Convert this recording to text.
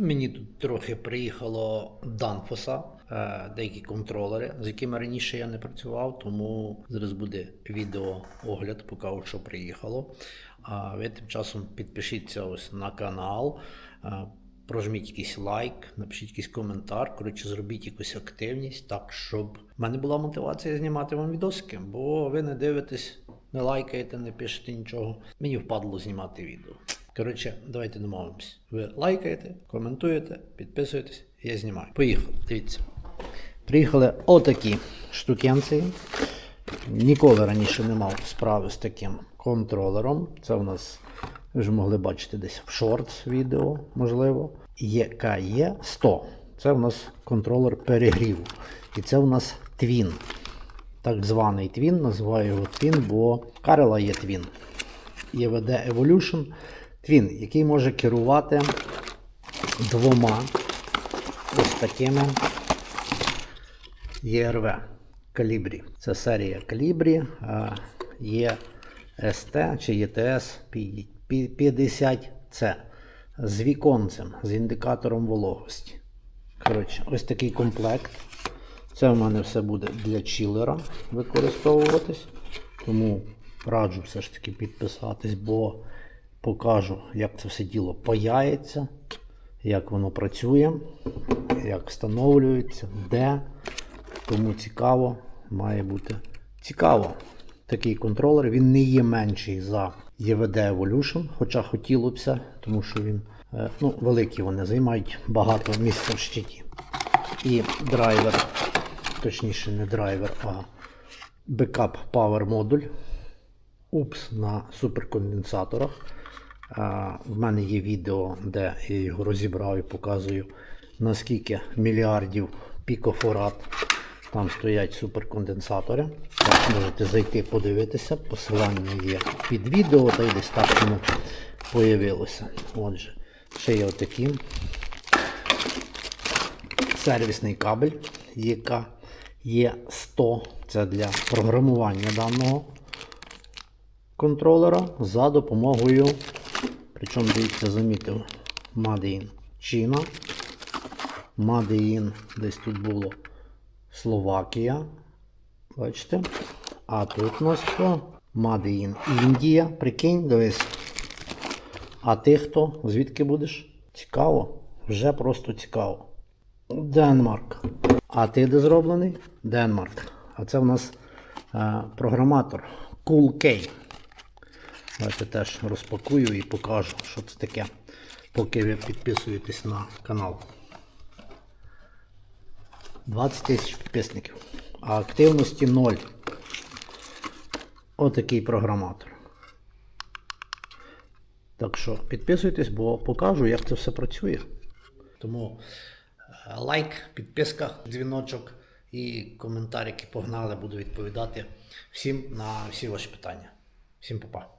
Мені тут трохи приїхало Данфоса, е, деякі контролери, з якими раніше я не працював, тому зараз буде відеоогляд, покажу, що приїхало. А ви тим часом підпишіться ось на канал, е, прожміть якийсь лайк, напишіть якийсь коментар. Коротше, зробіть якусь активність, так щоб в мене була мотивація знімати вам відосики, бо ви не дивитесь, не лайкаєте, не пишете нічого. Мені впадло знімати відео. Коротше, давайте домовимось. Ви лайкаєте, коментуєте, підписуєтесь, я знімаю. Поїхали, дивіться. Приїхали отакі штукенці. Ніколи раніше не мав справи з таким контролером. Це у нас, ви вже могли бачити десь в шортс відео, можливо. ЄКЄ 100. Це у нас контролер перегріву. І це у нас твін. Так званий твін, називаю його твін, бо Карела є твін. EVD Evolution Twin, який може керувати двома ось такими ERV калібрі. Це серія калібрі, а є ST чи ETS 50C з віконцем, з індикатором вологості. Коротше, ось такий комплект. Це в мене все буде для чилера використовуватись. Тому раджу все ж таки підписатись, бо покажу, як це все діло паяється, як воно працює, як встановлюється, де. Тому цікаво, має бути цікаво. Такий контролер, він не є менший за EVD Evolution, хоча хотілося тому що він е, ну, великі вони займають багато місця в щиті. І драйвер, точніше, не драйвер, а бекап Power модуль. УПС на суперконденсаторах. В мене є відео, де я його розібрав і показую, наскільки мільярдів пікофорат там стоять суперконденсатори. Так, можете зайти подивитися. Посилання є під відео, та й десь так воно появилося. Отже, ще є отакі. Сервісний кабель, яка є 100. Це для програмування даного контролера за допомогою, причому дивіться, замітив, Made in China, Made in, десь тут було Словакія. Бачите? А тут у нас що? Made Індія. Прикинь, дивись. А ти хто? Звідки будеш? Цікаво. Вже просто цікаво. Денмарк. А ти де зроблений? Денмарк. А це в нас е, програматор Cool K. Давайте теж розпакую і покажу, що це таке, поки ви підписуєтесь на канал. 20 тисяч підписників. А активності 0. Отакий програматор. Так що підписуйтесь, бо покажу, як це все працює. Тому е, лайк, підписка, дзвіночок і коментарики погнали, буду відповідати всім на всі ваші питання. Всім па-па.